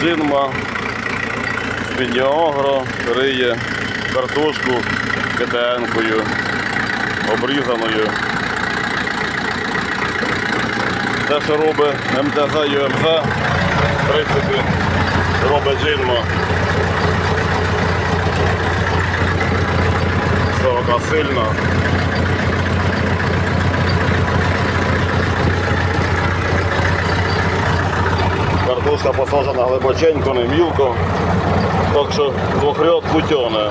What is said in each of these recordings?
Джинма, Спідіогро, риє картошку КТН-кою, обрізаною. Те, що робить МТЗ ЮМЗ, в принципі, робить Джинма. Висока сильна. Картошка посаджена глибоченько, не мілко. Так що двохряд путьоне.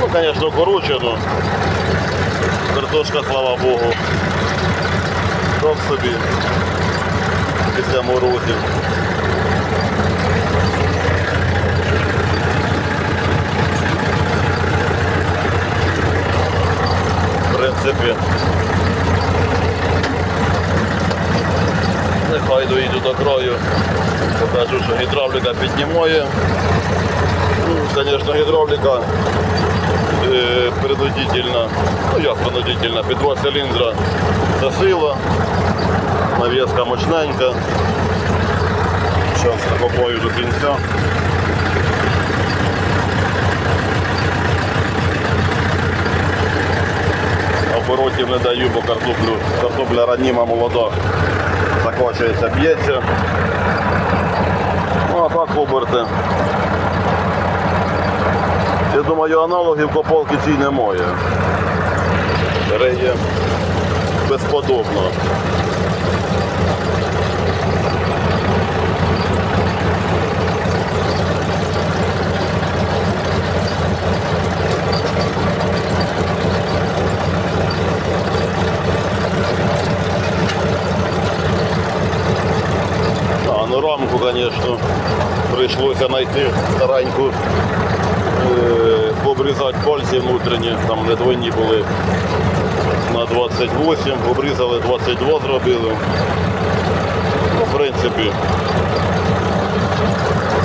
Ну, звісно, коротше, ну. Картошка, слава Богу. Так собі. Після морозів. В принципі. Нехай доїду до краю. Покажу, що гідравліка піднімає. Ну, Звісно, гідравліка е, принудительна. Ну як принудительна, під два циліндра засила, сила. Нав'язка мощненька. Зараз накопаю до кінця. Оборотів не даю, бо картоплю, картопля раніма молода закочується, б'ється. Ну, а так оберти. Я думаю, аналогів копалки цій немає. Риє безподобно. А, ну рамку, прийшлося знайти стареньку, е, обрізати пальці внутрішні, там не двойні були на 28, обрізали 22 зробили. Ну, в принципі,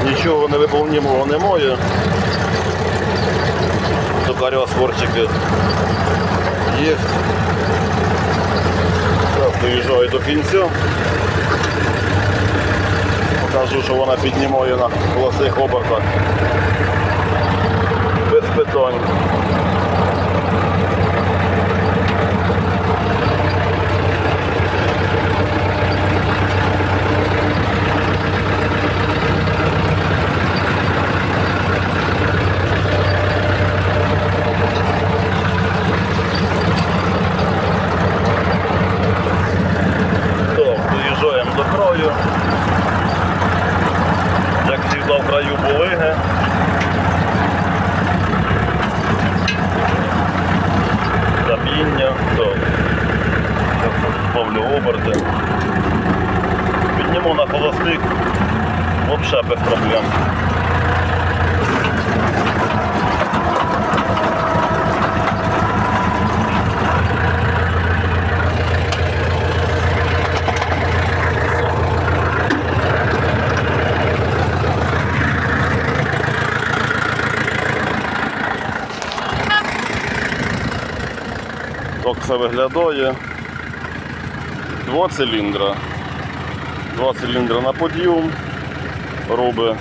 нічого невиповнімого немає. Токаря спорчики є. Зараз доїжджаю до кінця. Покажу, що вона піднімає на холостих обертах. Без питань. Так, доїжджаємо до краю. Як завжди в краю булиги. Каміння, так. Ставлю оберти. Підніму на холостик. Взагалі без проблем. Так це виглядає. Два циліндра. Два циліндра на подйом. Робить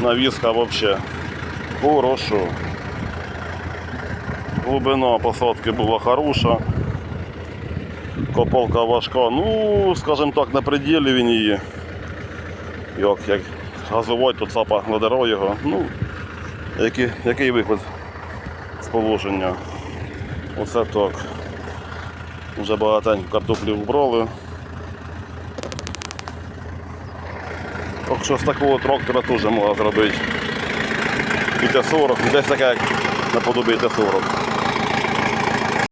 навіска взагалі. Хорошо. Глибина посадки була хороша. Копалка важка. Ну, скажімо так, на пределі він її. Як, як газувати, то цапа надарав його. Ну, який, який виход з положення. Оце так. Вже багатенько картоплі вбрали. Так що з такого трактора теж можна зробити. І Т-40, десь таке як наподобі Т-40.